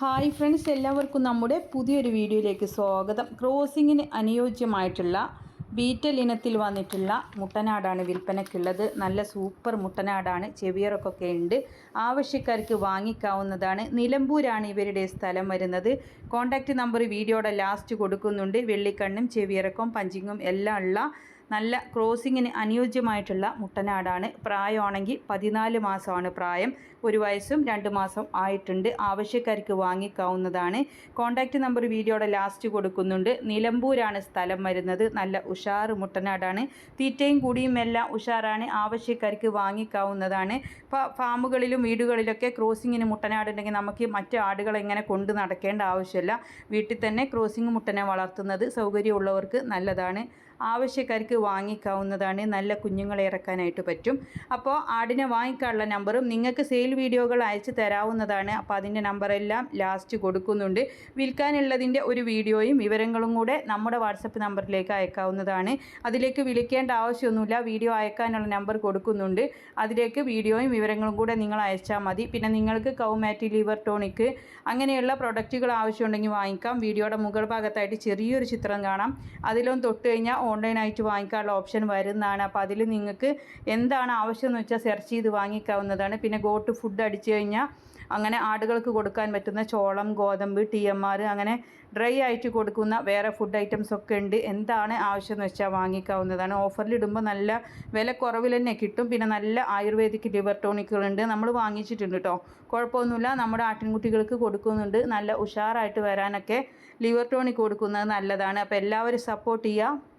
Hi friends എല്ലാവർക്കും നമ്മുടെ പുതിയൊരു വീഡിയോയിലേക്ക് സ്വാഗതം. ക്രോസിങ്ങിന് അനുയോജ്യമായിട്ടുള്ള ബീറ്റൽ ഇനത്തിൽ വന്നിട്ടുള്ള മുട്ടനാടാണ് വിൽപ്പനയ്ക്കുള്ളത്. നല്ല സൂപ്പർ മുട്ടനാടാണ്. ചെവിയറൊക്കെ ഉണ്ട്. ആവശ്യക്കാർക്ക് വാങ്ങിക്കാവുന്നതാണ്. നിലമ്പൂരാണ് ഇവരുടെ സ്ഥലം വരുന്നത്. കോൺടാക്റ്റ് നമ്പർ വീഡിയോയുടെ ലാസ്റ്റ് കൊടുക്കുന്നുണ്ട്. വെള്ളിക്കണ്ണും ചെവിയറക്കും പഞ്ചിങ്ങും എല്ലാം ഉള്ള നല്ല ക്രോസിങ്ങിന് അനുയോജ്യമായിട്ടുള്ള മുട്ടനാടാണ്. പ്രായമാണെങ്കിൽ പതിനാല് മാസമാണ് പ്രായം. ഒരു വയസ്സും രണ്ട് മാസം ആയിട്ടുണ്ട്. ആവശ്യക്കാർക്ക് വാങ്ങിക്കാവുന്നതാണ്. കോൺടാക്റ്റ് നമ്പർ വീഡിയോയുടെ ലാസ്റ്റ് കൊടുക്കുന്നുണ്ട്. നിലമ്പൂരാണ് സ്ഥലം വരുന്നത്. നല്ല ഉഷാറ് മുട്ടനാടാണ്. തീറ്റയും കൂടിയും എല്ലാം ഉഷാറാണ്. ആവശ്യക്കാർക്ക് വാങ്ങിക്കാവുന്നതാണ്. ഫാമുകളിലും വീടുകളിലൊക്കെ ക്രോസിങ്ങിന് മുട്ടനാടുണ്ടെങ്കിൽ നമുക്ക് മറ്റു ആടുകളെ ഇങ്ങനെ കൊണ്ട് നടക്കേണ്ട ആവശ്യമില്ല. വീട്ടിൽ തന്നെ ക്രോസിങ് മുട്ടനെ വളർത്തുന്നത് സൗകര്യമുള്ളവർക്ക് നല്ലതാണ്. ആവശ്യക്കാർക്ക് വാങ്ങിക്കാവുന്നതാണ്. നല്ല കുഞ്ഞുങ്ങളെ ഇറക്കാനായിട്ട് പറ്റും. അപ്പോൾ ആടിനെ വാങ്ങിക്കാനുള്ള നമ്പറും നിങ്ങൾക്ക് സെയിൽ വീഡിയോകൾ അയച്ചു തരാവുന്നതാണ്. അപ്പോൾ അതിന്റെ നമ്പറെല്ലാം ലാസ്റ്റ് കൊടുക്കുന്നുണ്ട്. വിൽക്കാനുള്ളതിന്റെ ഒരു വീഡിയോയും വിവരങ്ങളും കൂടെ നമ്മുടെ വാട്സപ്പ് നമ്പറിലേക്ക് അയക്കാവുന്നതാണ്. അതിലേക്ക് വിളിക്കേണ്ട ആവശ്യമൊന്നുമില്ല. വീഡിയോ അയക്കാനുള്ള നമ്പർ കൊടുക്കുന്നുണ്ട്. അതിലേക്ക് വീഡിയോയും വിവരങ്ങളും കൂടെ നിങ്ങൾ അയച്ചാൽ മതി. പിന്നെ നിങ്ങൾക്ക് കൗമാറ്റി ലിവർ ടോണിക്ക് അങ്ങനെയുള്ള പ്രൊഡക്റ്റുകൾ ആവശ്യമുണ്ടെങ്കിൽ വാങ്ങിക്കാം. വീഡിയോയുടെ മുകൾ ഭാഗത്തായിട്ട് ചെറിയൊരു ചിത്രം കാണാം. അതിലൊന്ന് തൊട്ട് കഴിഞ്ഞാൽ ഓൺലൈനായിട്ട് വാങ്ങിക്കാനുള്ള ഓപ്ഷൻ വരുന്നതാണ്. അപ്പോൾ അതിൽ നിങ്ങൾക്ക് എന്താണ് ആവശ്യം എന്ന് വെച്ചാൽ സെർച്ച് ചെയ്ത് വാങ്ങിക്കാവുന്നതാണ്. പിന്നെ ഗോട്ട് ഫുഡ് അടിച്ചു കഴിഞ്ഞാൽ അങ്ങനെ ആടുകൾക്ക് കൊടുക്കാൻ പറ്റുന്ന ചോളം ഗോതമ്പ് ടി എം ആർ അങ്ങനെ ഡ്രൈ ആയിട്ട് കൊടുക്കുന്ന വേറെ ഫുഡ് ഐറ്റംസ് ഒക്കെ ഉണ്ട്. എന്താണ് ആവശ്യം എന്ന് വെച്ചാൽ വാങ്ങിക്കാവുന്നതാണ്. ഓഫറിലിടുമ്പോൾ നല്ല വില കുറവിൽ തന്നെ കിട്ടും. പിന്നെ നല്ല ആയുർവേദിക് ലിവർ ടോണിക്കുകളുണ്ട് നമ്മൾ വാങ്ങിച്ചിട്ടുണ്ട് കേട്ടോ കുഴപ്പമൊന്നുമില്ല. നമ്മുടെ ആട്ടിൻകുട്ടികൾക്ക് കൊടുക്കുന്നുണ്ട്. നല്ല ഉഷാറായിട്ട് വരാനൊക്കെ ലിവർ ടോണിക് കൊടുക്കുന്നത് നല്ലതാണ്. അപ്പോൾ എല്ലാവരും സപ്പോർട്ട് ചെയ്യുക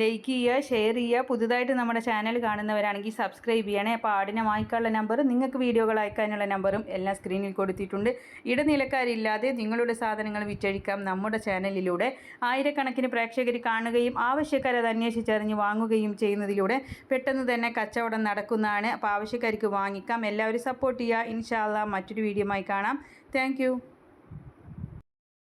ലൈക്ക് ചെയ്യുക ഷെയർ ചെയ്യുക. പുതുതായിട്ട് നമ്മുടെ ചാനൽ കാണുന്നവരാണെങ്കിൽ സബ്സ്ക്രൈബ് ചെയ്യണേ. അപ്പോൾ ആടിനെ വാങ്ങിക്കാനുള്ള നമ്പറും നിങ്ങൾക്ക് വീഡിയോകൾ അയക്കാനുള്ള നമ്പറും എല്ലാം സ്ക്രീനിൽ കൊടുത്തിട്ടുണ്ട്. ഇടനിലക്കാരില്ലാതെ നിങ്ങളുടെ സാധനങ്ങൾ വിറ്റഴിക്കാം നമ്മുടെ ചാനലിലൂടെ. ആയിരക്കണക്കിന് പ്രേക്ഷകർ കാണുകയും ആവശ്യക്കാരത് അന്വേഷിച്ചറിഞ്ഞ് വാങ്ങുകയും ചെയ്യുന്നതിലൂടെ പെട്ടെന്ന് തന്നെ കച്ചവടം നടക്കുന്നതാണ്. അപ്പോൾ ആവശ്യക്കാർക്ക് വാങ്ങിക്കാം. എല്ലാവരും സപ്പോർട്ട് ചെയ്യുക. ഇൻഷാല്ല മറ്റൊരു വീഡിയോമായി കാണാം. താങ്ക്